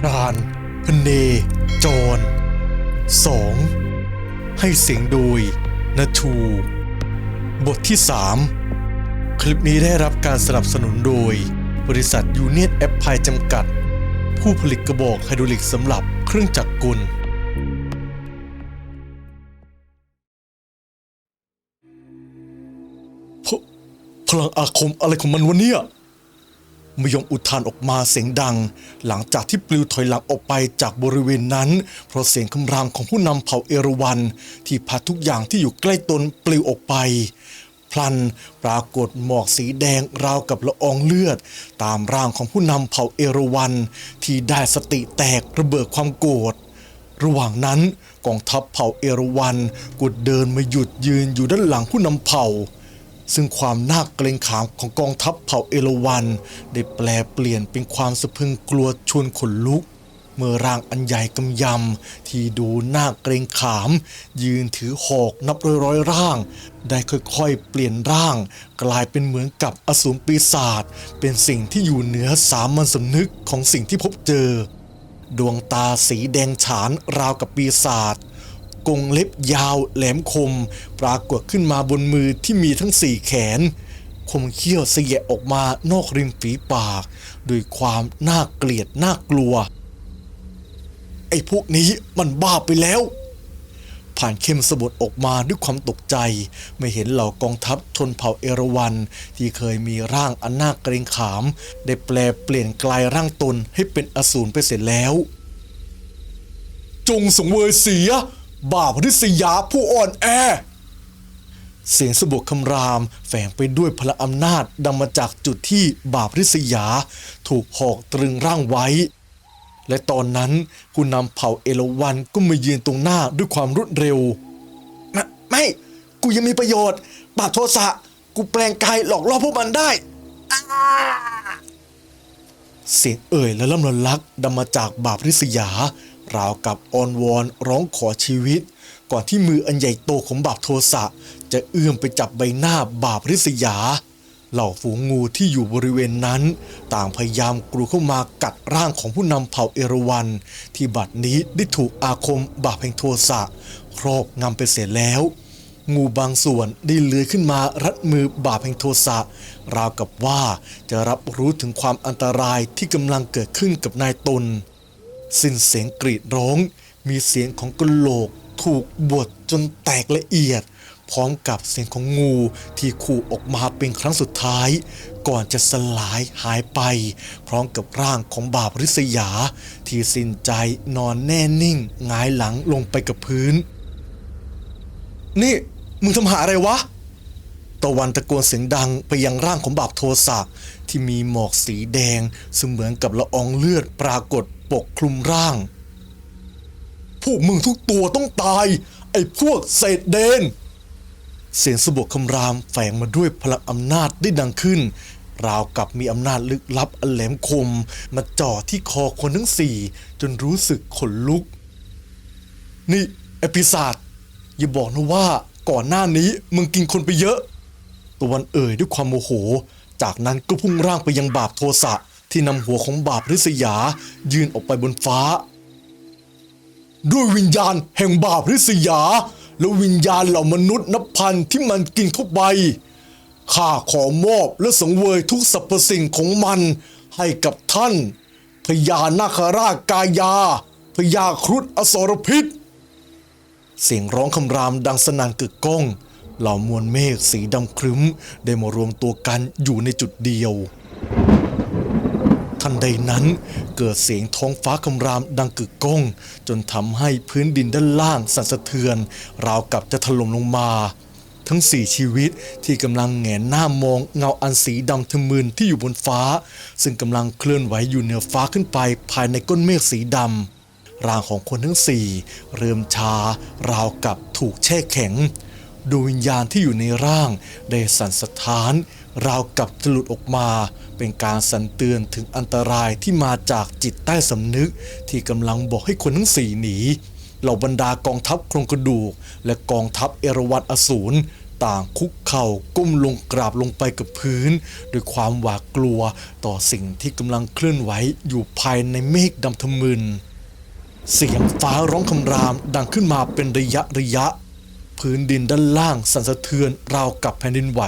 พรานพเนจร 2. ให้เสียงโดยนาทู บทที่ 3 คลิปนี้ได้รับการสนับสนุนโดย บริษัทยูเนียนแอปพายจำกัด ผู้ผลิตกระบอกไฮดรอลิกสำหรับเครื่องจักรกลพพลังอาคมอะไรของมันวะเนี่ย มยงอุทานออกมาเสียงดัง หลังจากที่ปลิวถอยหลังออกไปจากบริเวณนั้น เพราะเสียงคำรามของผู้นำเผ่าเอราวันที่พัดทุกอย่างที่อยู่ใกล้ตนปลิวออกไป พลันปรากฏหมอกสีแดงราวกับละอองเลือด ตามร่างของผู้นำเผ่าเอราวันที่ได้สติแตกระเบิดความโกรธระหว่างนั้นกองทัพเผ่าเอราวันก็เดินมาหยุดยืนอยู่ด้านหลังผู้นำเผ่า ซึ่งความน่าเกรงขามของกองทัพเผ่าเอราวันได้แปลเปลี่ยนเป็นความสะพึงกลัวชวนขนลุก เมื่อร่างอันใหญ่กำยำ ที่ดูน่าเกรงขาม ยืนถือหอกนับร้อยร้อยร่าง ได้ค่อยๆ เปลี่ยนร่าง กลายเป็นเหมือนกับอสูรปีศาจเป็นสิ่งที่อยู่เหนือสามัญสำนึกของสิ่งที่พบเจอ ดวงตาสีแดงฉานราวกับปีศาจ กงเล็บยาวแหลมคม ปรากฏขึ้นมาบนมือที่มีทั้งสี่แขน คมเขี้ยวเสียออกมานอกริมฝีปากด้วยความน่าเกลียดน่ากลัว ไอ้พวกนี้มันบ้าไปแล้ว ผ่านเข้มสะบดออกมาด้วยความตกใจ ไม่เห็นเหล่ากองทัพชนเผ่าเอราวันที่เคยมีร่างอันน่าเกรงขาม ได้แปลเปลี่ยนกลายร่างตนให้เป็นอสูรไปเสร็จแล้ว จงสงเวยเสีย บาปริษยาผู้อ่อนแอ เสียงสะบกคำรามแฝงไปด้วยพละอำนาจดังมาจากจุดที่บาปริษยาถูกหอกตรึงร่างไว้ และตอนนั้นผู้นำเผ่าเอราวันก็มายืนตรงหน้าด้วยความรวดเร็ว ไม่ไม่กูยังมีประโยชน์ บาปโทสะกูแปลงกายหลอกล่อพวกมันได้เสียงเอ่ยและล่ำละลักดังมาจากบาปริษยา ราวกับออนวอนร้องขอชีวิต ก่อนที่มืออันใหญ่โตของบาปโทสะ จะเอื้อมไปจับใบหน้าบาปริษยา เหล่าฝูงงูที่อยู่บริเวณนั้น ต่างพยายามกรูเข้ามากัดร่างของผู้นำเผ่าเอราวัน ที่บัดนี้ได้ถูกอาคมบาปแห่งโทสะครอบงำไปเสียแล้วงูบางส่วนได้เลื้อยขึ้นมารัดมือบาปแห่งโทสะราวกับว่าจะรับรู้ถึงความอันตรายที่กำลังเกิดขึ้นกับนายตน สิ้นเสียงกรีดร้อง มีเสียงของกระโหลก ถูกบดจนแตกละเอียด พร้อมกับเสียงของงูที่ขู่ออกมาเป็นครั้งสุดท้าย ก่อนจะสลายหายไป พร้อมกับร่างของบาปริษยา ที่สิ้นใจนอนแน่นิ่งงายหลังลงไปกับพื้น นี่มึงทำหาอะไรวะตะวันตะโกนเสียงดังไปยังร่างของบาปโทสะที่มีหมอกสีแดงเหมือนกับละอองเลือดปรากฏ ปกคลุมร่าง พวกมึงทุกตัวต้องตาย ไอ้พวกเศษเดน เสียงสะบกคำรามแฝงมาด้วยพลังอำนาจได้ดังขึ้น ราวกับมีอำนาจลึกลับอันแหลมคม มาจ่อที่คอคนทั้งสี่ จนรู้สึกขนลุก นี่ไอปีศาจอย่าบอกนะว่าก่อนหน้านี้มึงกินคนไปเยอะ ตะวันเอ่ยด้วยความโมโห จากนั้นก็พุ่งร่างไปยังบาปโทสะ ที่นำหัวของบาปริษยา ยืนออกไปบนฟ้า ด้วยวิญญาณแห่งบาปริษยา และวิญญาณเหล่ามนุษย์นับพันที่มันกินเข้าไปข้าขอมอบและสังเวยทุกสรรพสิ่งของมันให้กับท่านพญานาคราชกายาพญาครุฑอสรพิษ เสียงร้องคำรามดังสนั่นกึกก้อง เหล่ามวลเมฆสีดำครึ้ม ได้มารวมตัวกันอยู่ในจุดเดียว ทันใดนั้น เกิดเสียงท้องฟ้าคำรามดังกึกก้อง จนทำให้พื้นดินด้านล่างสั่นสะเทือน ราวกับจะถล่มลงมา ทั้งสี่ชีวิตที่กำลังแหงนหน้ามองเงาอันสีดำทะมึนที่อยู่บนฟ้า ซึ่งกำลังเคลื่อนไหวอยู่เหนือฟ้าขึ้นไปภายในก้นเมฆสีดำร่างของคนทั้งสี่เริ่มชาราวกับถูกแช่แข็งดวงวิญญาณที่อยู่ในร่าง ได้สั่นสะท้าน ราวกับจะหลุดออกมา เป็นการสั่นเตือนถึงอันตรายที่มาจากจิตใต้สำนึก ที่กำลังบอกให้คนทั้งสี่หนีเหล่าบรรดากองทัพโครงกระดูก และกองทัพเอราวัตอสูรต่างคุกเข่าก้มลงกราบลงไปกับพื้น ด้วยความหวาดกลัวต่อสิ่งที่กำลังเคลื่อนไหวอยู่ภายในเมฆดำทะมึน เสียงฟ้าร้องคำรามดังขึ้นมาเป็นระยะระยะ พื้นดินด้านล่างสั่นสะเทือนราวกับแผ่นดินไหว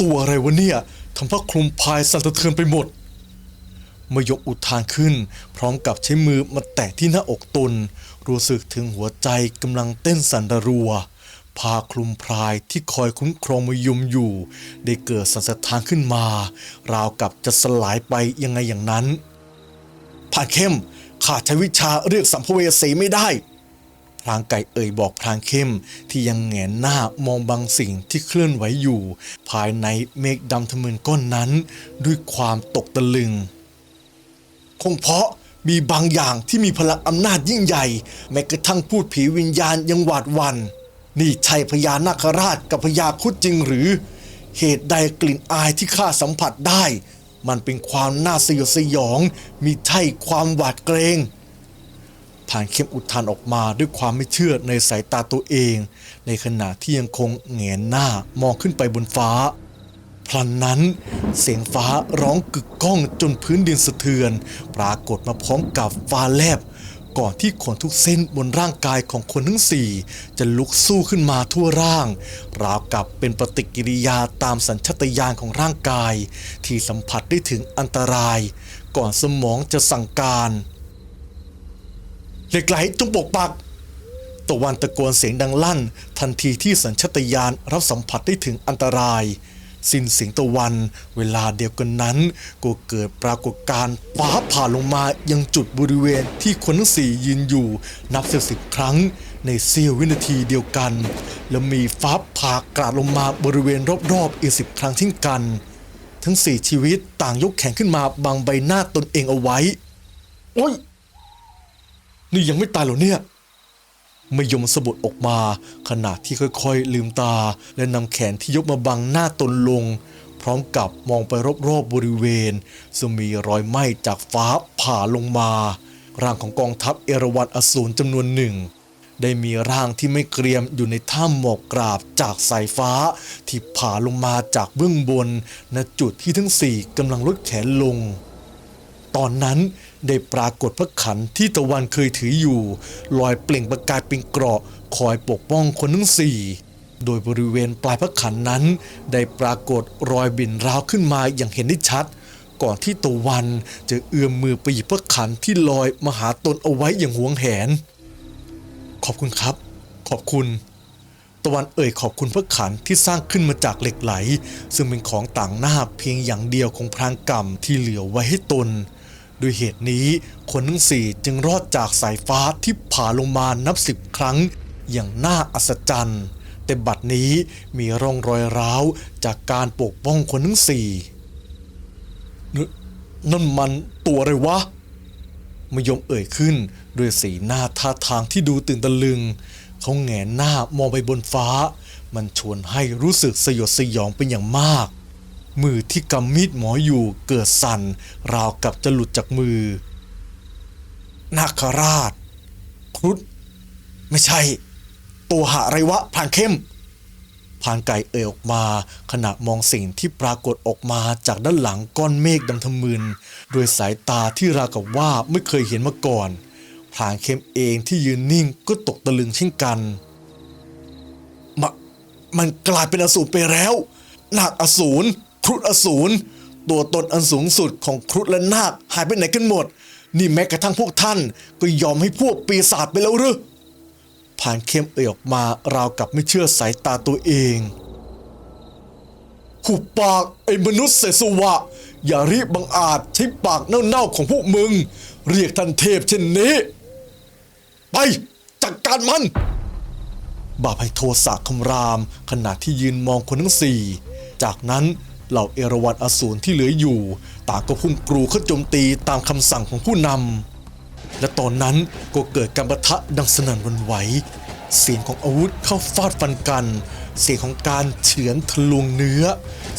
ตัวอะไรวะเนี่ยทำผ้าคลุมพายสั่นสะเทือนไปหมดเมื่อยกอุทานขึ้น พร้อมกับใช้มือมาแตะที่หน้าอกตน รู้สึกถึงหัวใจกำลังเต้นสั่นระรัวผ้าคลุมพรายที่คอยคุ้มครองมายมอยู่ ได้เกิดสันสะท้านขึ้นมา ราวกับจะสลายไปยังไงอย่างนั้น ผ่านเข้มข้าใช้วิชาเรียกสัมภเวสีไม่ได้ พรางไก่เอ่ยบอกพรางเข้ม ที่ยังแหงนหน้ามองบางสิ่งที่เคลื่อนไหวอยู่ ภายในเมฆดำทะมึนก้อนนั้น ด้วยความตกตะลึง คงเพราะมีบางอย่างที่มีพลังอำนาจยิ่งใหญ่ แม้กระทั่งพูดผีวิญญาณยังหวาดวัน นี่ใช่พญานาคราชกับพญาคุดจริงหรือ เหตุใดกลิ่นอายที่ข้าสัมผัสได้ มันเป็นความน่าสยดสยอง มีใช่ความหวาดเกรง ผ่านเข้มอุทานออกมาด้วยความไม่เชื่อในสายตาตัวเอง ในขณะที่ยังคงแงนหน้ามองขึ้นไปบนฟ้า พลันนั้นเสียงฟ้าร้องกึกก้องจนพื้นดินสะเทือน ปรากฏมาพร้อมกับฟ้าแลบ ก่อนที่ขนทุกเส้นบนร่างกายของคนทั้งสี่จะลุกสู้ขึ้นมาทั่วร่าง ราวกับเป็นปฏิกิริยาตามสัญชาตญาณของร่างกาย ที่สัมผัสได้ถึงอันตราย ก่อนสมองจะสั่งการ เหล็กไหลจงปกปักตะวันตะโกนเสียงดังลั่น ทันทีที่สัญชาตญาณรับสัมผัสได้ถึงอันตราย สิ้นเสียงตะวัน เวลาเดียวกันนั้น ก็เกิดปรากฏการณ์ฟ้าผ่าลงมายังจุดบริเวณที่คนทั้งสี่ยืนอยู่ นับสิบสิบครั้งในเสี้ยววินาทีเดียวกัน แล้วมีฟ้าผ่ากราดลงมาบริเวณรอบๆอีกสิบครั้งเช่นกัน ทั้งสี่ชีวิตต่างยกแขนขึ้นมาบังใบหน้าตนเองเอาไว้โอ๊ย นี่ยังไม่ตายหรอเนี่ยไมยมสะบดออกมา ขณะที่ค่อยๆ ลืมตา และนำแขนที่ยกมาบังหน้าตนลง พร้อมกับมองไปรอบๆบริเวณซึ่งมีรอยไหม้จากฟ้าผ่าลงมา ร่างของกองทัพเอราวัณอสูรจำนวนหนึ่ง ได้มีร่างที่ไม่เกรียมอยู่ในถ้ำหมอกกราบจากสายฟ้า ที่ผ่าลงมาจากเบื้องบนณจุดที่ทั้งสี่กำลังลดแขนลง ตอนนั้น ได้ปรากฏพระขันที่ตะวันเคยถืออยู่ ลอยเปล่งประกายเป็นเกราะคอยปกป้องคนทั้งสี่โดยบริเวณปลายพระขันนั้น ได้ปรากฏรอยบินราวขึ้นมาอย่างเห็นได้ชัด ก่อนที่ตะวันจะเอื้อมมือไปหยิบพระขันที่ลอยมาหาตนเอาไว้อย่างหวงแหน ขอบคุณครับ ขอบคุณ ตะวันเอ่ยขอบคุณพระขันที่สร้างขึ้นมาจากเหล็กไหล ซึ่งเป็นของต่างหน้าเพียงอย่างเดียวของพรางกรรมที่เหลือไว้ให้ตน ด้วยเหตุนี้คนทั้งสี่จึงรอดจากสายฟ้าที่ผ่าลงมานับสิบครั้ง อย่างน่าอัศจรรย์ แต่บัดนี้มีร่องรอยร้าวจากการปกป้องคนทั้งสี่นั่นมันตัวอะไรวะมยมเอ่ยขึ้นด้วยสีหน้าท่าทางที่ดูตื่นตะลึง เขาแหงนหน้ามองไปบนฟ้า มันชวนให้รู้สึกสยดสยองเป็นอย่างมาก มือที่กำมีดหมออยู่เกิดสั่น ราวกับจะหลุดจากมือ นาคราช ครุฑไม่ใช่ ตัวหาไรวะพรางเข้มพานไก่เอ่ยออกมา ขณะมองสิ่งที่ปรากฏออกมาจากด้านหลังก้อนเมฆดำทะมึนด้วยสายตาที่ราวกับว่าไม่เคยเห็นมาก่อนพรานเข้มเองที่ยืนนิ่งก็ตกตะลึงเช่นกันมะมันกลายเป็นอสูรไปแล้วหนาคอสูร รุฑอสูรตัวตนอันสูงสุดของครุฑและนาคหายไปไหนกันหมด นี่แม้กระทั่งพวกท่านก็ยอมให้พวกปีศาจไปแล้วหรือผ่านเข้มเอ่ยออกมาราวกับไม่เชื่อสายตาตัวเองหุบปากไอ้มนุษย์เสสวะ อย่ารีบบังอาจใช้ปากเน่าๆของพวกมึง เรียกท่านเทพเช่นนี้ ไปจัดการมัน บาปให้โทสะคำราม ขณะที่ยืนมองคนทั้งสี่ จากนั้น เหล่าเอราวัณอสูรที่เหลืออยู่ ต่างก็พุ่งกรูเข้าโจมตีตามคำสั่งของผู้นำและตอนนั้นก็เกิดการประทะดังสนั่นวันไหว เสียงของอาวุธเข้าฟาดฟันกัน เสียงของการเฉือนทะลวงเนื้อ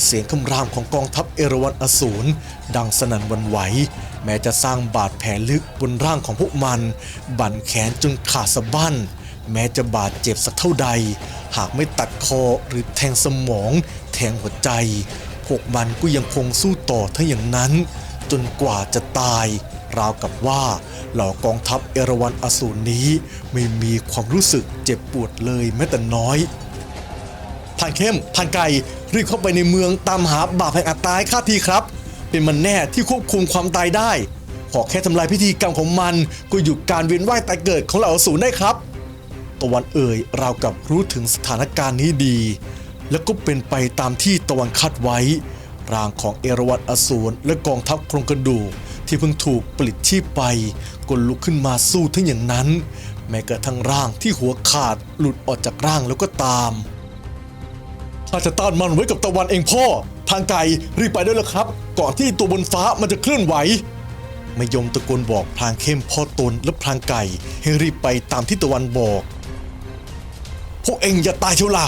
เสียงคำรามของกองทัพเอราวัณอสูรดังสนั่นวันไหว แม้จะสร้างบาดแผลลึกบนร่างของพวกมัน บั่นแขนจนขาดสะบั้นแม้จะบาดเจ็บสักเท่าใด หากไม่ตัดคอหรือแทงสมอง แทงหัวใจ พวกมันก็ยังคงสู้ต่อทั้งอย่างนั้น จนกว่าจะตาย ราวกับว่าเหล่ากองทัพเอราวัณอสูรนี้ ไม่มีความรู้สึกเจ็บปวดเลยแม้แต่น้อยผ่านเข้มผ่านไก่รีบเข้าไปในเมืองตามหาบาปแห่งอัตตายข้าทีครับ เป็นมันแน่ที่ควบคุมความตายได้ ขอแค่ทำลายพิธีกรรมของมัน ก็หยุดการเวียนว่ายตายเกิดของเหล่าอสูรได้ครับ ตะวันเอ่ยราวกับรู้ถึงสถานการณ์นี้ดี แล้วก็เป็นไปตามที่ตะวันคาดไว้ร่างของเอราวัณอสูรและกองทัพโครงกระดูกที่เพิ่งถูกปลิดชีพไปก็ลุกขึ้นมาสู้ทั้งอย่างนั้น แม้กระทั่งร่างที่หัวขาดหลุดออกจากร่างแล้วก็ตามข้าจะต้านมันไว้กับตะวันเองพ่อ ทางไกลรีบไปด้วยล้วครับ ก่อนที่ตัวบนฟ้ามันจะเคลื่อนไหวมายมตะโกนบอกพลางเข้มพ่อตนและพลางไก่ให้รีบไปตามที่ตะวันบอก พวกเองอย่าตายเชียวล่ะ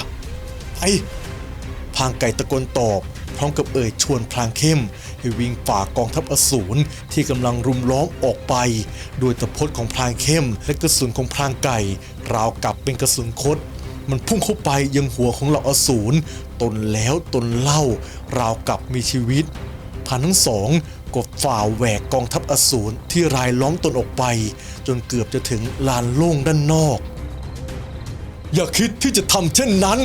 พางไก่ตะโกนตอบ พร้อมกับเอ่ยชวนพลางเข้ม ให้วิ่งฝ่ากองทัพอสูรที่กำลังรุมล้อมออกไป โดยตะพดของพลางเข้ม และกระสุนของพลางไก่ ราวกับเป็นกระสุนคดมันพุ่งเข้าไปยังหัวของเหล่าอสูรตนแล้วตนเล่า ราวกับมีชีวิตท่านทั้งสองก็ฝ่าแหวกกองทัพอสูรที่รายล้อมตนออกไป จนเกือบจะถึงลานโล่งด้านนอก อย่าคิดที่จะทำเช่นนั้น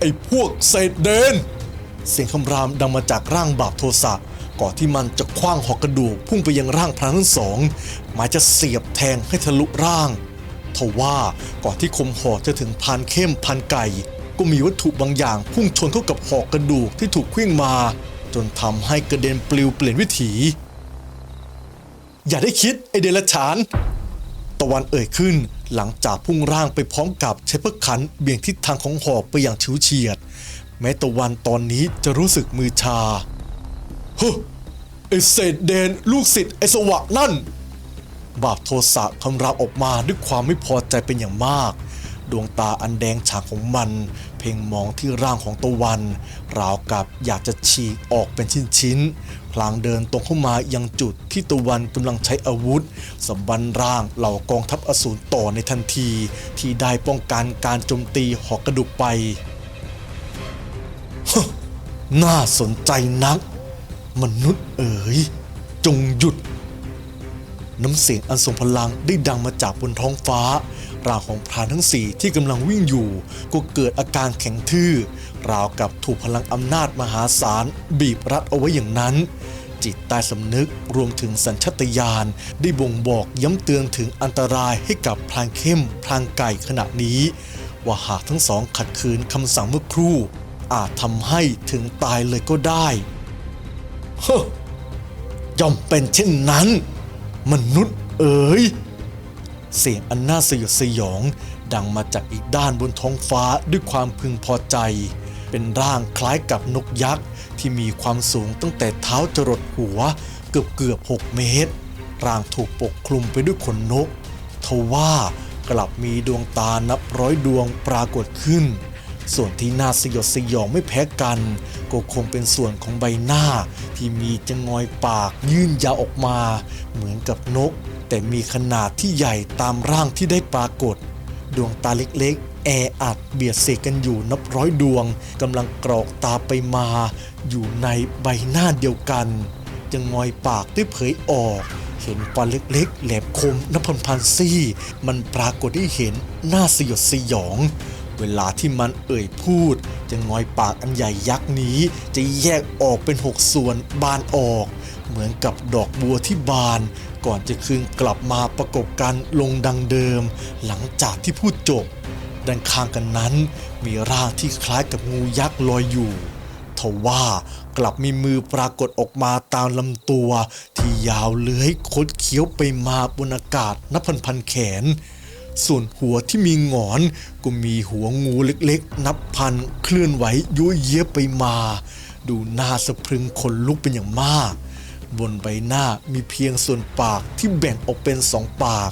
ไอ้พวกเศษเดน เสียงคำรามดังมาจากร่างบาปโทสะก่อนที่มันจะคว้างหอกกระดูกพุ่งไปยังร่างพรานทั้งสองหมายจะเสียบแทงให้ทะลุร่างทว่าก่อนที่คมหอกจะถึงพานเข้มพานไก่ ก็มีวัตถุบางอย่างพุ่งชนเข้ากับหอกกระดูกที่ถูกเคลื่องมา จนทำให้กระเด็นปลิวเปลี่ยนวิถี อย่าได้คิดไอเดรัจฉาน ตะวันเอ่ยขึ้น หลังจากพุ่งร่างไปพร้อมกับใช้พระขันเบี่ยงทิศทางของหอกไปอย่างชิวเฉียด แม้ตะวันตอนนี้จะรู้สึกมือชาเฮ้อไอเศษเดนลูกศิษย์ไอสวะนั่น บาปโทสะคำรามออกมาด้วยความไม่พอใจเป็นอย่างมาก ดวงตาอันแดงฉากของมัน เพ่งมองที่ร่างของตะวัน ราวกับอยากจะฉีกออกเป็นชิ้นๆพลางเดินตรงเข้ามายังจุดที่ตะวันกำลังใช้อาวุธสบันร่างเหล่ากองทัพอสูรต่อในทันที ที่ได้ป้องกันการโจมตีหอกกระดูกไปน่าสนใจนัก มนุษย์เอ๋ย จงหยุด น้ำเสียงอันทรงพลังได้ดังมาจากบนท้องฟ้า ร่างของพรานทั้งสี่ที่กำลังวิ่งอยู่ ก็เกิดอาการแข็งทื่อ ราวกับถูกพลังอำนาจมหาศาล บีบรัดเอาไว้อย่างนั้น จิตใต้สำนึกรวมถึงสัญชาตญาณได้บ่งบอกย้ำเตือนถึงอันตรายให้กับพลางเข้มพลางไก่ขณะนี้ ว่าหากทั้งสองขัดขืนคำสั่งเมื่อครู่ อาจทำให้ถึงตายเลยก็ได้เฮ้ย่อมเป็นเช่นนั้น มนุษย์เอ๋ย เสียงอันน่าสยดสยอง ดังมาจากอีกด้านบนท้องฟ้าด้วยความพึงพอใจ เป็นร่างคล้ายกับนกยักษ์ ที่มีความสูงตั้งแต่เท้าจรดหัว เกือบเกือบ6เมตร ร่างถูกปกคลุมไปด้วยขนนก ทว่ากลับมีดวงตานับร้อยดวงปรากฏขึ้น ส่วนที่น่าสยดสยองไม่แพ้กัน ก็คงเป็นส่วนของใบหน้าที่มีจงอยปากยื่นยาวออกมา เหมือนกับนก แต่มีขนาดที่ใหญ่ตามร่างที่ได้ปรากฏ ดวงตาเล็กๆ แออัดเบียดเสียกันอยู่นับร้อยดวงกำลังกรอกตาไปมา อยู่ในใบหน้าเดียวกันจะงงอยปากด้วยเผยออก เห็นฟันเล็กๆ แหลมคมนับพันพันๆซี่ มันปรากฏให้เห็นหน้าสยดสยอง เวลาที่มันเอ่ยพูดจะงอยปากอันใหญ่ยักษ์นี้ จะแยกออกเป็นหกส่วนบานออก เหมือนกับดอกบัวที่บาน ก่อนจะคืนกลับมาประกบกันลงดังเดิม หลังจากที่พูดจบ ด้านข้างกันนั้น มีร่างที่คล้ายกับงูยักษ์ลอยอยู่ทว่ากลับมีมือปรากฏออกมาตามลำตัว ที่ยาวเลื้อยคดเคี้ยวไปมาบนอากาศนับพันพันๆแขน ส่วนหัวที่มีงอนก็มีหัวงูเล็กๆ นับพันเคลื่อนไหวยั่วเยี้ยไปมา ดูน่าสะพรึงขนลุกเป็นอย่างมาก บนใบหน้ามีเพียงส่วนปากที่แบ่งออกเป็นสองปาก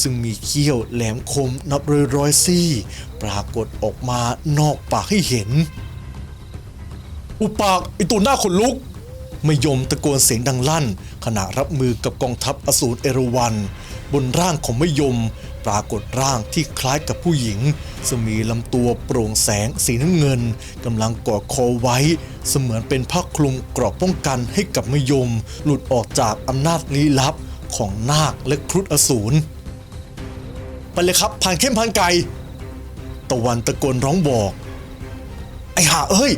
ซึ่งมีเขี้ยวแหลมคมนับร้อยร้อยๆซี่ ปรากฏออกมานอกปากให้เห็น อุปากไอตัวหน้าขนลุกไม่ยมตะโกนเสียงดังลั่น ขณะรับมือกับกองทัพอสูรเอราวัน บนร่างของไม่ยม ปรากฏร่างที่คล้ายกับผู้หญิงซึ่งมีลำตัวโปร่งแสงสีน้ำเงินกำลังกอดคอไว้ เสมือนเป็นผ้าคลุมกราะป้องกันให้กับมยม หลุดออกจากอำนาจลี้ลับของนาคและครุฑอสูรไปเลยครับผ่านเข้มผ่านไก่ตะวันตะโกนร้องบอก ไอ้ห่าเอ้ย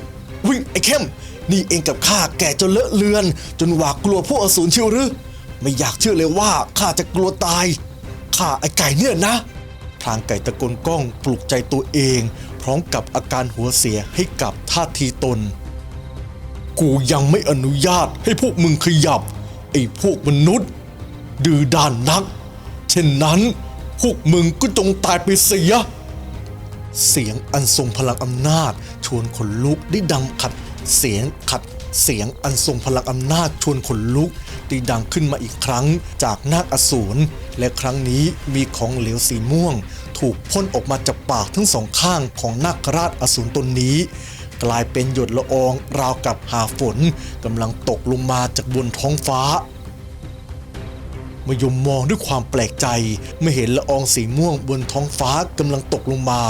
วิ่งไอ้เข้ม นี่เองกับข้าแก่จนเลอะเลือน จนหวาดกลัวพวกอสูรเชียวหรือ ไม่อยากเชื่อเลยว่าข้าจะกลัวตาย ข้าไอ้ไก่เนี่ยนะพรางไก่ตะโกนก้องปลุกใจตัวเอง พร้อมกับอาการหัวเสียให้กับท่าทีตน กูยังไม่อนุญาตให้พวกมึงขยับ ไอ้พวกมนุษย์ ดื้อด้านนัก เช่นนั้นพวกมึงก็จงตายไปเสีย เสียงอันทรงพลังอำนาจ ชวนขนลุกได้ดังขัด เสียงขัด เสียงอันทรงพลังอำนาจชวนขนลุก ได้ดังขึ้นมาอีกครั้งจากนาคอสูร และครั้งนี้มีของเหลวสีม่วง ถูกพ่นออกมาจากปากทั้งสองข้างของนาคราชอสูรตนนี้ กลายเป็นหยดละอองราวกับหาฝนกำลังตกลงมาจากบนท้องฟ้ามายมมองด้วยความแปลกใจเมื่อเห็นละอองสีม่วงบนท้องฟ้ากำลังตกลงมา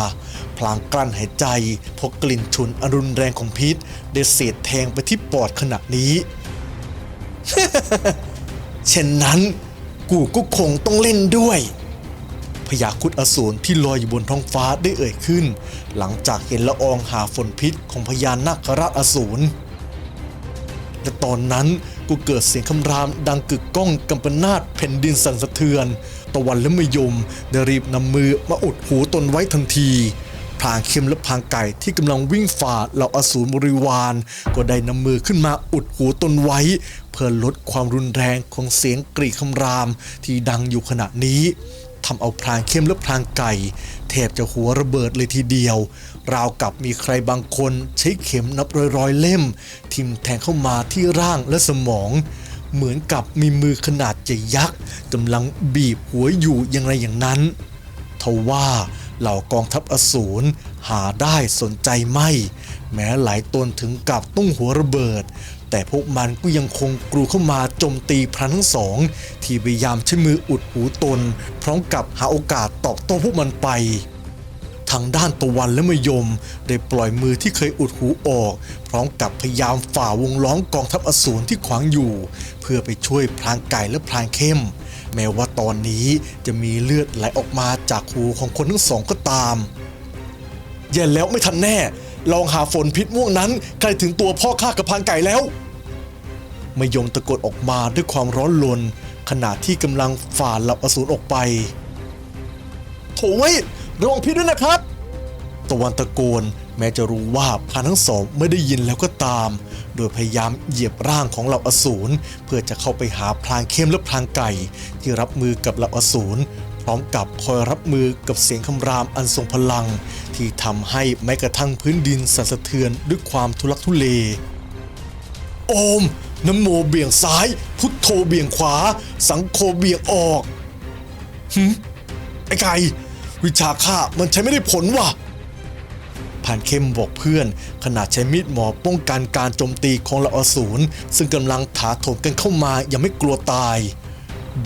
พลางกลั้นหายใจเพราะกลิ่นฉุนอรุณแรงของพิษ ได้เสียดแทงไปที่ปอดขณะนี้ เช่นนั้นกูก็คงต้องเล่นด้วยพญาคุดอสูรที่ลอยอยู่บนท้องฟ้าได้เอ่ยขึ้น หลังจากเห็นละอองหาฝนพิษของพญานาคราชอสูรและตอนนั้นกูเกิดเสียงคำรามดังกึกก้องกำปนาตแผ่นดินสั่นสะเทือน ตะวันและมยมได้รีบนำมือมาอุดหูตนไว้ทันที พรางเข้มและพรางไก่ที่กำลังวิ่งฝ่าเหล่าอสูรบริวาร ก็ได้นำมือขึ้นมาอุดหูตนไว้ เพื่อลดความรุนแรงของเสียงกรีดคำรามที่ดังอยู่ขณะนี้ทำเอาพรางเข้มและพรางไก่แทบจะหัวระเบิดเลยทีเดียว ราวกับมีใครบางคนใช้เข็มนับร้อยๆเล่ม ทิ่มแทงเข้ามาที่ร่างและสมอง เหมือนกับมีมือขนาดใหญ่ยักษ์กำลังบีบหัวอยู่อย่างไรอย่างนั้นทว่า เหล่ากองทัพอสูรหาได้สนใจไม่ แม้หลายตนถึงกับตุ้งหัวระเบิด แต่พวกมันก็ยังคงกรูเข้ามาโจมตีพรานทั้งสอง ที่พยายามใช้มืออุดหูตน พร้อมกับหาโอกาสตอบโต้พวกมันไปทางด้านตะวันและมยม ได้ปล่อยมือที่เคยอุดหูออก พร้อมกับพยายามฝ่าวงล้อมกองทัพอสูรที่ขวางอยู่ เพื่อไปช่วยพรางไก่และพรางเข้ม แม้ว่าตอนนี้จะมีเลือดไหลออกมาจากหูของคนทั้งสองก็ตามแย่แล้วไม่ทันแน่ ลองหาฝนพิษม่วงนั้นใกล้ถึงตัวพ่อข้ากับพางไก่แล้วมยมตะโกนออกมาด้วยความร้อนรนขณะที่กำลังฝ่าเหล่าอสูรออกไปโถว้ยระวังพิษด้วยนะครับ ตะวันตะโกน แม้จะรู้ว่าพานทั้งสองไม่ได้ยินแล้วก็ตาม โดยพยายามเหยียบร่างของเหล่าอสูรเพื่อจะเข้าไปหาพลางเข้มและพลางไก่ ที่รับมือกับเหล่าอสูรพร้อมกับคอยรับมือกับเสียงคำรามอันทรงพลัง ที่ทำให้แม้กระทั่งพื้นดินสั่นสะเทือนด้วยความทุลักทุเล โอมน้ำโมเบี่ยงซ้าย พุทโธเบี่ยงขวา สังโฆเบี่ยงออกหึไอ้ไก่วิชาข้ามันใช้ไม่ได้ผลว่ะานเข้มบอกเพื่อน ขณะใช้มีดหมอป้องกันการโจมตีของเหล่าอสูรซึ่งกำลังถาโถมกันเข้ามาอย่างไม่กลัวตาย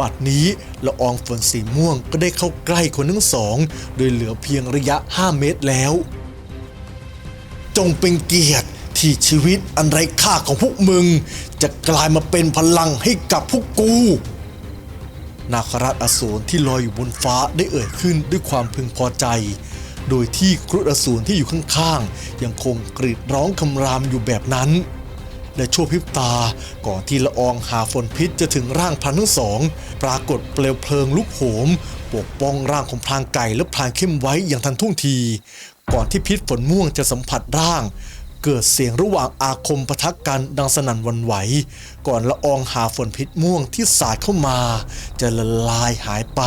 บัดนี้ละอองฝนสีม่วงก็ได้เข้าใกล้คนทั้งสอง โดยเหลือเพียงระยะ 5 เมตรแล้ว จงเป็นเกียรติที่ชีวิตอันไร้ค่าของพวกมึง จะกลายมาเป็นพลังให้กับพวกกูนาคราชอสูรที่ลอยอยู่บนฟ้าได้เอ่ยขึ้นด้วยความพึงพอใจ โดยที่ครุฑอสูรที่อยู่ข้างๆ ยังคงกรีดร้องคำรามอยู่แบบนั้น และชั่วพริบตาก่อนที่ละอองหาฝนพิษจะถึงร่างพรานทั้งสอง ปรากฏเปลวเพลิงลุกโหม ปกป้องร่างของพรางไก่และพรางเข้มไว้อย่างทันท่วงที ก่อนที่พิษฝนม่วงจะสัมผัสร่างเกิดเสียงระหว่างอาคมปะทะกันดังสนั่นวันไหว ก่อนละอองหาฝนพิษม่วงที่สาดเข้ามา จะละลายหายไป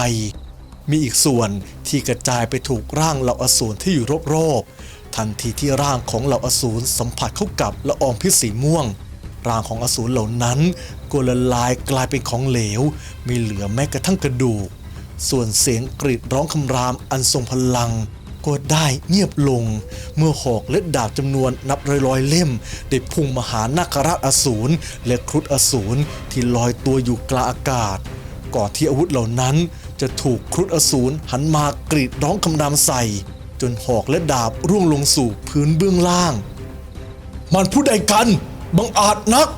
มีอีกส่วนที่กระจายไปถูกร่างเหล่าอสูรที่อยู่รอบๆทันทีที่ร่างของเหล่าอสูรสัมผัสเข้ากับละอองพิษสีม่วง ร่างของอสูรเหล่านั้นก็ละลายกลายเป็นของเหลว ไม่เหลือแม้กระทั่งกระดูก ส่วนเสียงกรีดร้องคำรามอันทรงพลังก็ได้เงียบลง เมื่อหอกและดาบจำนวนนับร้อยๆเล่ม ได้พุ่งมาหานาคราชอสูรและครุฑอสูรที่ลอยตัวอยู่กลางอากาศ ก่อนที่อาวุธเหล่านั้น จะถูกครุฑอสูรหันมากรีดร้องคำรามใส่ จนหอกและดาบร่วงลงสู่พื้นเบื้องล่าง มันผู้ใดกันบังอาจนัก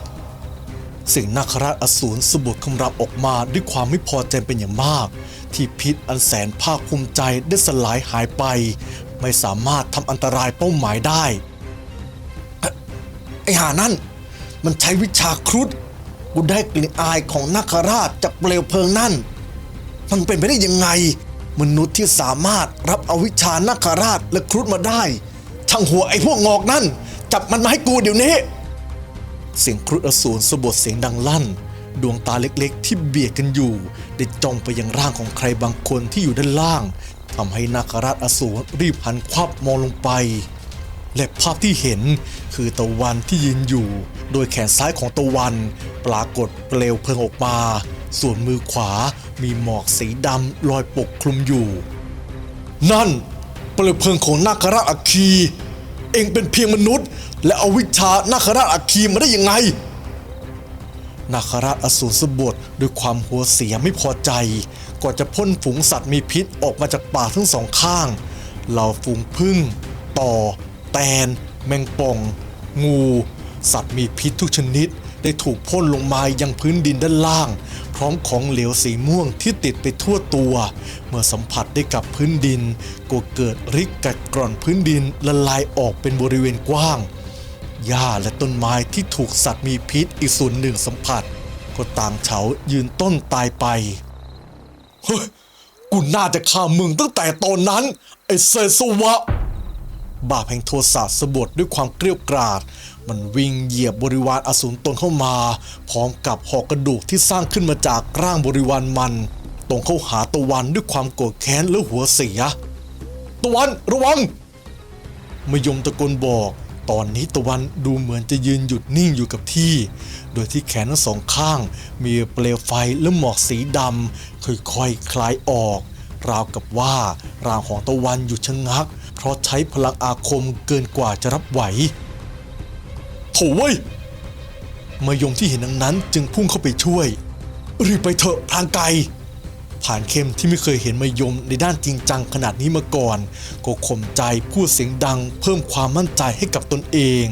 เสียงนาคราชอสูรสะบดคำรามออกมาด้วยความไม่พอใจเป็นอย่างมาก ที่พิษอันแสนภาคภูมิใจได้สลายหายไป ไม่สามารถทำอันตรายเป้าหมายได้ ไอ้หานั่น มันใช้วิชาครุฑกูได้กลิ่นอายของนาคราชจากเปลวเพลิงนั่น มันเป็นไปได้ยังไง มนุษย์ที่สามารถรับเอาวิชานาคราชและครุฑมาได้ ช่างหัวไอ้พวกงอกนั่น จับมันมาให้กูเดี๋ยวนี้ เสียงครุฑอสูรสะบดเสียงดังลั่น ดวงตาเล็กๆ ที่เบียดกันอยู่ ได้จ้องไปยังร่างของใครบางคนที่อยู่ด้านล่างทำให้นาคราชอสูรรีบหันควับมองลงไป และภาพที่เห็นคือตะวันที่ยืนอยู่ โดยแขนซ้ายของตะวัน ปรากฏเปลวเพลิงออกมา ส่วนมือขวามีหมอกสีดำลอยปกคลุมอยู่ นั่น เปลวเพลิงของนาคราชอัคคี เองเป็นเพียงมนุษย์ และเอาวิชานาคราชอัคคีมาได้ยังไง นาคราชอสูรสบดด้วยความหัวเสียไม่พอใจ ก่อนจะพ่นฝูงสัตว์มีพิษออกมาจากปากทั้งสองข้าง เหล่าฝูงพึ่ง ต่อ แตน แมงป่อง งู สัตว์มีพิษทุกชนิดได้ถูกพ่นลงมายังพื้นดินด้านล่าง พร้อมของเหลวสีม่วงที่ติดไปทั่วตัว เมื่อสัมผัสได้กับพื้นดินก็เกิดริกกัดกร่อนพื้นดินละลายออกเป็นบริเวณกว้างหญ้าและต้นไม้ที่ถูกสัตว์มีพิษอีกส่วนหนึ่งสัมผัส ก็ต่างเฉายืนต้นตายไปเฮ้ยกูน่าจะฆ่ามึงตั้งแต่ตอนนั้น ไอ้เซสวะ บาปแห่งโทสะสะบดด้วยความเกลียวกราด มันวิ่งเหยียบบริวารอสูรตนเข้ามา พร้อมกับหอกกระดูกที่สร้างขึ้นมาจากร่างบริวารมัน ตรงเข้าหาตะวันด้วยความโกรธแค้นและหัวเสีย ตะวันระวังมยมตะโกนบอก ตอนนี้ตะวันดูเหมือนจะยืนหยุดนิ่งอยู่กับที่ โดยที่แขนทั้งสองข้าง มีเปลวไฟและหมอกสีดำค่อยๆคลายออก ราวกับว่าร่างของตะวันหยุดชะงัก เพราะใช้พลังอาคมเกินกว่าจะรับไหว โถ่เว้ยมายมที่เห็นดังนั้นจึงพุ่งเข้าไปช่วย รีบไปเถอะพรางไกลผ่านเข้มที่ไม่เคยเห็นมายมในด้านจริงจังขนาดนี้มาก่อน ก็ข่มใจพูดเสียงดัง เพิ่มความมั่นใจให้กับตนเอง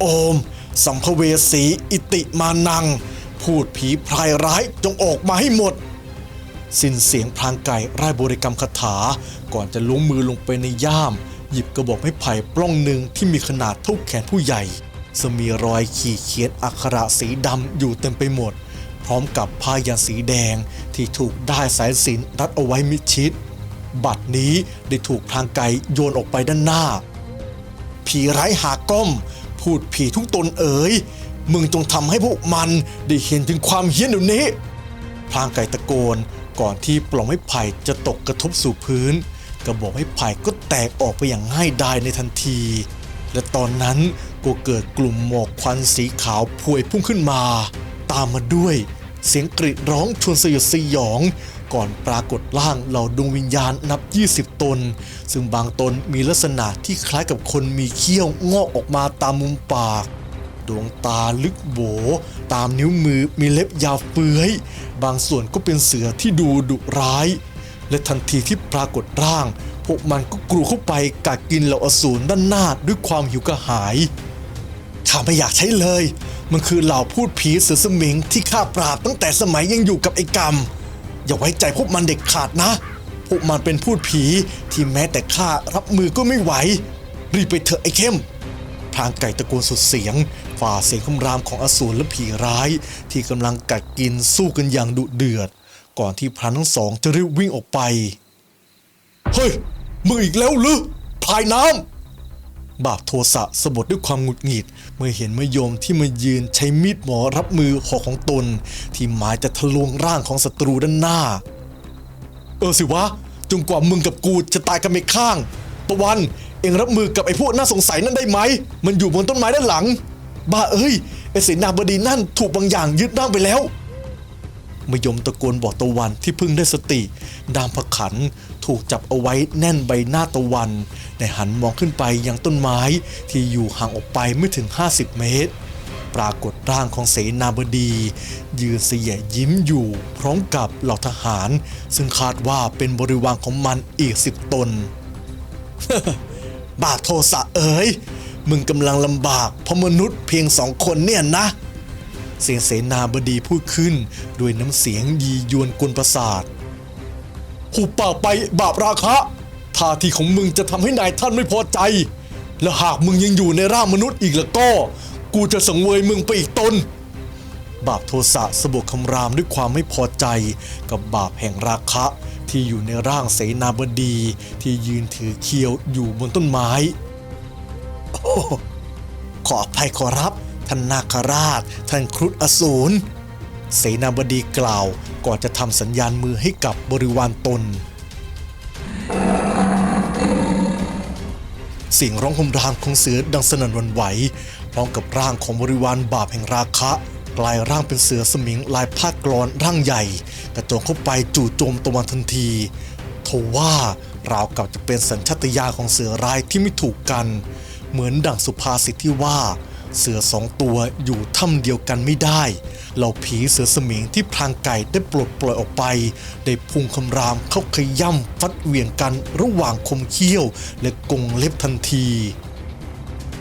โอม สัมภเวสีอิติมานัง พูดผีพรายร้ายจงออกมาให้หมด สิ้นเสียงพรางไก่ร่ายบริกรรมคาถา ก่อนจะลงมือลงไปในย่าม หยิบกระบอกไม้ไผ่ปล้องหนึ่งที่มีขนาดเท่าแขนผู้ใหญ่ซึ่งมีรอยขีดเขียนอักขระสีดำอยู่เต็มไปหมด พร้อมกับผ้ายันสีแดงที่ถูกได้ายสายสินรัดเอาไว้มิดชิด บัดนี้ได้ถูกพรางไก่โยนออกไปด้านหน้า ผีไร้หาก้ม พูดผีทุกตนเอ๋ยมึงจงทำให้พวกมันได้เห็นถึงความเฮี้ยนเดี๋ยวนี้พรางไก่ตะโกนก่อนที่ปล่องไม้ไผ่จะตกกระทบสู่พื้น กระบอกไม้ไผ่ก็แตกออกไปอย่างง่ายดายในทันที และตอนนั้นก็เกิดกลุ่มหมอกควันสีขาวพวยพุ่งขึ้นมา ตามมาด้วยเสียงกรีดร้องชวนสยดสยอง ก่อนปรากฏร่างเหล่าดวงวิญญาณนับ 20 ตน ซึ่งบางตนมีลักษณะที่คล้ายกับคนมีเขี้ยวงอกออกมาตามมุมปาก ดวงตาลึกโบ ตามนิ้วมือมีเล็บยาวเฟื้อย บางส่วนก็เป็นเสือที่ดูดุร้าย และทันทีที่ปรากฏร่าง พวกมันก็กรูเข้าไปกัดกินเหล่าอสูรด้านหน้าด้วยความหิวกระหายข้าไม่อยากใช้เลย มันคือเหล่าพูดผีเสือสมิงที่ข้าปราบตั้งแต่สมัยยังอยู่กับไอ้กรรม อย่าไว้ใจพวกมันเด็กขาดนะ พวกมันเป็นพูดผีที่แม้แต่ข้ารับมือก็ไม่ไหว รีบไปเถอะไอ้เข้มพรางไก่ตะโกนสุดเสียง ฝ่าเสียงคำรามของอสูรและผีร้าย ที่กำลังกัดกินสู้กันอย่างดุเดือด ก่อนที่พรานทั้งสองจะรีบวิ่งออกไป เฮ้ย มึงอีกแล้วหรือพายน้ำ บาปโทสะสะบดด้วยความหงุดหงิด เมื่อเห็นมะยมที่มายืนใช้มีดหมอรับมือหอกของตน ที่หมายจะทะลวงร่างของศัตรูด้านหน้า เออสิวะจนกว่ามึงกับกูจะตายกันไปข้างตะวันเองรับมือกับไอ้พวกน่าสงสัยนั่นได้ไหม มันอยู่บนต้นไม้ด้านหลัง บ้าเอ้ยไอ้เสนาบดีนั่นถูกบางอย่างยึดร่างไปแล้ว มยมตะโกนบอกตะวันที่เพิ่งได้สติ ดามผขันถูกจับเอาไว้แน่นใบหน้าตะวันได้หันมองขึ้นไปยังต้นไม้ที่อยู่ห่างออกไปไม่ถึง 50 เมตร ปรากฏร่างของเสนาบดี ยืนเสียยิ้มอยู่ พร้อมกับเหล่าทหาร ซึ่งคาดว่าเป็นบริวารของมันอีกสิบตน บาโทสะเอ๋ยมึงกำลังลำบากเพราะมนุษย์เพียงสองคนเนี่ยนะ เสียงเสนาบดีพูดขึ้น ด้วยน้ำเสียงยียวนกวนประสาทหุบปากไปบาปราคะท่าทีของมึงจะทำให้นายท่านไม่พอใจ และหากมึงยังอยู่ในร่างมนุษย์อีกแล้วก็ กูจะสังเวยมึงไปอีกตน บาปโทสะสะบกคำรามด้วยความไม่พอใจ กับบาปแห่งราคะที่อยู่ในร่างเสนาบดีที่ยืนถือเคียวอยู่บนต้นไม้ โอ้ ขออภัยขอรับ ท่านนาคราช ท่านครุฑอสูรเสนาบดีกล่าวก่อนจะทำสัญญาณมือให้กับบริวารตน เสียงร้องคำรามของเสือดังสนั่นวันไหว พร้อมกับร่างของบริวารบาปแห่งราคะกลายร่างเป็นเสือสมิงลายพากรอนร่างใหญ่ กระโจนเข้าไปจู่โจมตะวันทันทีทว่าราวกับจะเป็นสัญชาตญาณของเสือร้ายที่ไม่ถูกกัน เหมือนดั่งสุภาษิตที่ว่า เสือสองตัวอยู่ถ้ำเดียวกันไม่ได้เหล่าผีเสือสมิงที่พรางไก่ได้ปลดปล่อยออกไป ได้พุ่งคำรามเข้าขย่ำฟัดเหวี่ยงกันระหว่างคมเขี้ยว และกงเล็บทันที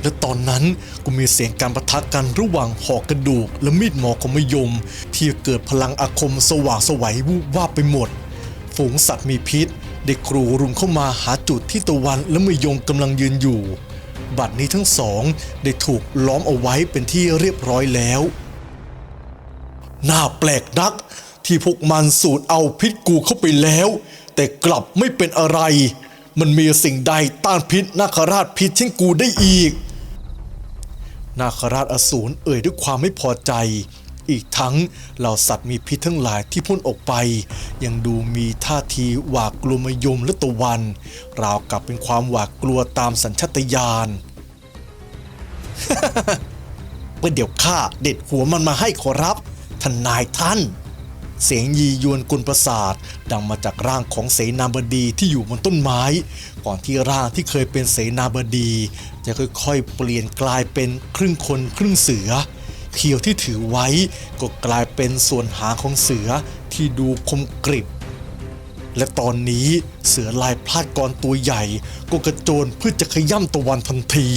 และตอนนั้นก็มีเสียงการประทะกันระหว่างหอกกระดูก และมีดหมอของมยม ที่เกิดพลังอาคมสว่างสวัยวูบวาบไปหมด ฝูงสัตว์มีพิษได้กรูรุมเข้ามาหาจุดที่ตะวันและมยมกำลังยืนอยู่ บัดนี้ทั้งสองได้ถูกล้อมเอาไว้เป็นที่เรียบร้อยแล้ว น่าแปลกนักที่พวกมันสูดเอาพิษกูเข้าไปแล้ว แต่กลับไม่เป็นอะไร มันมีสิ่งใดต้านพิษนาคราชพิษเช่นกูได้อีก นาคราชอสูรเอ่ยด้วยความไม่พอใจ อีกทั้งเหล่าสัตว์มีพิษทั้งหลายที่พ่นออกไป ยังดูมีท่าทีหวาดกลัวมยมและตะวัน ราวกับเป็นความหวาดกลัวตามสัญชาตญาณเมื่อเดี๋ยวข้าเด็ดหัวมันมาให้ขอรับท่านนายท่าน เสียงยียวนกุลประสาทดังมาจากร่างของเสนาบดีที่อยู่บนต้นไม้ ก่อนที่ร่างที่เคยเป็นเสนาบดี จะค่อยๆ เปลี่ยนกลายเป็นครึ่งคนครึ่งเสือ เขียวที่ถือไว้ ก็กลายเป็นส่วนหางของเสือที่ดูคมกริบ และตอนนี้เสือลายพลาดกรตัวใหญ่ ก็กระโจนเพื่อจะขย่ำตะวันทันที